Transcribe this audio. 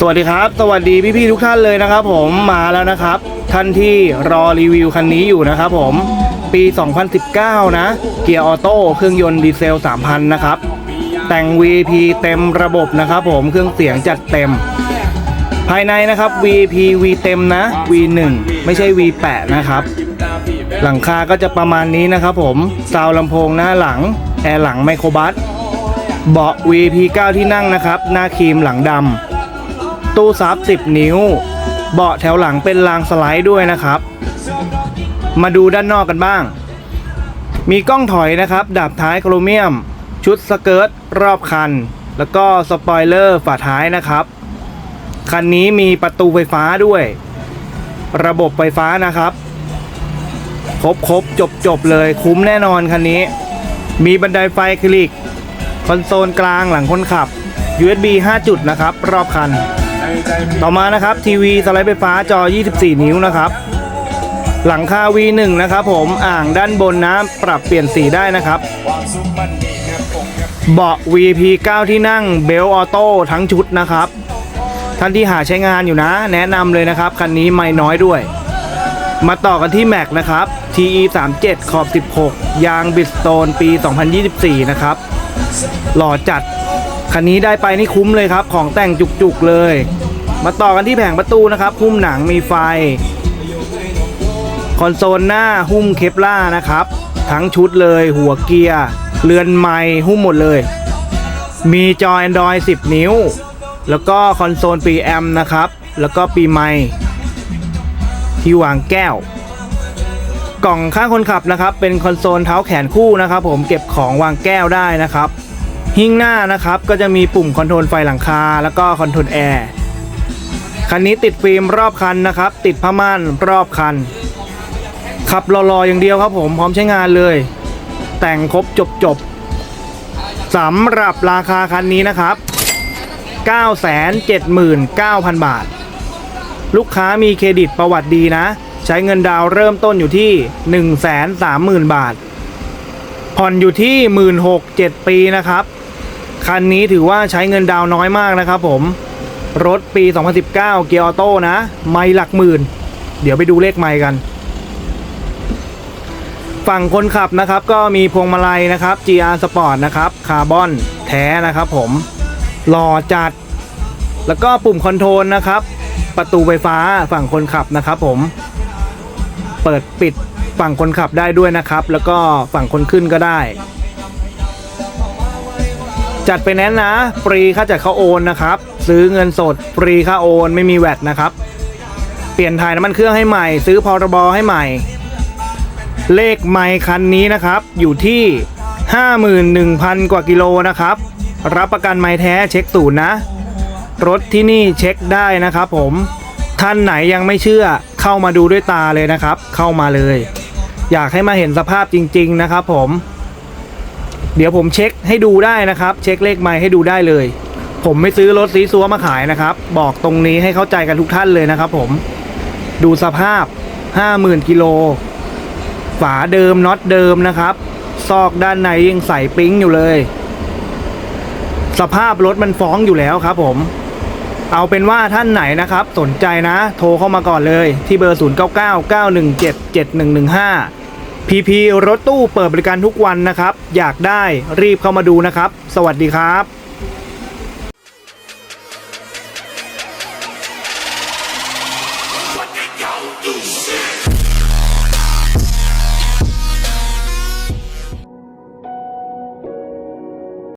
สวัสดีครับ สวัสดีพี่ๆทุกท่านเลยนะครับ ผมมาแล้วนะครับ ท่านที่รอรีวิวคันนี้อยู่นะครับผมปี 2019 นะ เกียร์ออโต้เครื่องยนต์ดีเซล 3,000 นะครับ แต่ง VP เต็มระบบนะครับผมเครื่องเสียงจัดเต็ม ภายในนะครับ VP V เต็มนะ V1 ไม่ใช่ V8 นะครับ หลังคาก็จะประมาณนี้นะครับผมซาวลำโพงหน้าหลัง แอร์หลังไมโครบัสเบาะ VP 9 ที่นั่งนะครับ หน้าครีมหลังดำ ตู้ซับ 10 นิ้ว เบาะแถวหลังเป็นรางสไลด์ด้วยนะครับ มาดูด้านนอกกันบ้าง มีกล้องถอยนะครับดับท้ายโครเมียม ชุดสเกิร์ตรอบคัน แล้วก็สปอยเลอร์ฝาท้ายนะครับ คันนี้มีประตูไฟฟ้าด้วย ระบบไฟฟ้านะครับ ครบครบจบจบเลยคุ้มแน่นอนคันนี้ มีบันไดไฟคลิกคอนโซลกลางหลังคนขับ USB 5 จุดนะครับ รอบคัน ต่อมานะครับทีวีสไลด์ไฟฟ้าจอ 24 นิ้วนะครับ หลังคา V1 นะครับ ผมอ่างด้านบนนะปรับเปลี่ยนสีได้นะครับเบาะ VP 9 ที่นั่งเบลออโต้ทั้งชุดนะครับ ท่านที่หาใช้งานอยู่นะ แนะนำเลยนะครับ คันนี้ไม่น้อยด้วย มาต่อกันที่แม็กนะครับ TE 37ขอบ 16 ยางบิสโตนปี 2024 นะครับ หล่อจัด คันนี้ได้ไปนี่คุ้มเลยครับ ของแต่งจุกๆเลย มาต่อกันที่แผงประตูนะครับ หุ้มหนังมีไฟ คอนโซลหน้าหุ้มเคปล่านะครับ ทั้งชุดเลย หัวเกียร์เรือนไม้หุ้มหมดเลย มีจอ Android 10 นิ้ว แล้วก็คอนโซลปีแอมนะครับ แล้วก็ปีไม้ที่วางแก้ว กล่องข้างคนขับนะครับ เป็นคอนโซลเท้าแขนคู่นะครับ ผมเก็บของวางแก้วได้นะครับ หิ้งหน้านะครับก็จะมีปุ่มคอนโทรลไฟหลังคา แล้วก็คอนโทรลแอร์คันนี้ติดฟิล์มรอบคันนะครับ ติดผ้าม่านรอบคัน ขับรอๆอย่างเดียวครับผมพร้อมใช้งานเลย แต่งครบจบจบๆสำหรับราคาคันนี้นะครับ 979,000 บาท ลูกค้ามีเครดิตประวัติดีนะ ใช้เงินดาวเริ่มต้นอยู่ที่ 130,000 บาท ผ่อนอยู่ที่ 16,000 7ปีนะครับ คันนี้ถือว่าใช้เงินดาวน้อยมากนะครับผม รถปี 2019 เกียร์ออโต้นะ ไม่หลักหมื่น เดี๋ยวไปดูเลขไม่กัน ฝั่งคนขับนะครับ ก็มีพวงมาลัยนะครับ GR Sport นะครับคาร์บอนแท้นะครับผม หล่อจัด แล้วก็ปุ่มคอนโทรลนะครับ ประตูไฟฟ้าฝั่งคนขับนะครับผม เปิดปิดฝั่งคนขับได้ด้วยนะครับ แล้วก็ฝั่งคนขึ้นก็ได้ จัดไปแน้นนะฟรีค่าจัดเข้าโอนนะครับ ซื้อเงินสดฟรีค่าโอนไม่มีแวดนะครับ เปลี่ยนถ่ายน้ำมันเครื่องให้ใหม่ ซื้อพรบให้ใหม่ เลขไมค์คันนี้นะครับ อยู่ที่ 51,000 กว่ากิโลนะครับ รับประกันไม้แท้เช็คศูนย์นะ รถที่นี่เช็คได้นะครับผมท่านไหนยังไม่เชื่อเข้ามาดูด้วยตาเลยนะครับ เข้ามาเลย อยากให้มาเห็นสภาพจริง ๆ นะครับผม เดี๋ยวผมเช็คให้ดูได้นะครับ เช็คเลขไมค์ให้ดูได้เลย ผมไม่ซื้อรถซีซัวมาขายนะครับ บอกตรงนี้ให้เข้าใจกันทุกท่านเลยนะครับ ผมดูสภาพ 50,000กิโลฝาเดิมน็อตเดิมนะครับ ซอกด้านในยังใส่ปิ๊งอยู่เลย สภาพรถมันฟ้องอยู่แล้วครับ ผม เอาเป็นว่าท่านไหนนะครับ สนใจนะ โทรเข้ามาก่อนเลย ที่เบอร์ 0 9 9 9 1 7 7 1 1 5 พีพีรถตู้เปิดบริการทุกวันนะครับ อยากได้รีบเข้ามาดูนะครับ สวัสดีครับ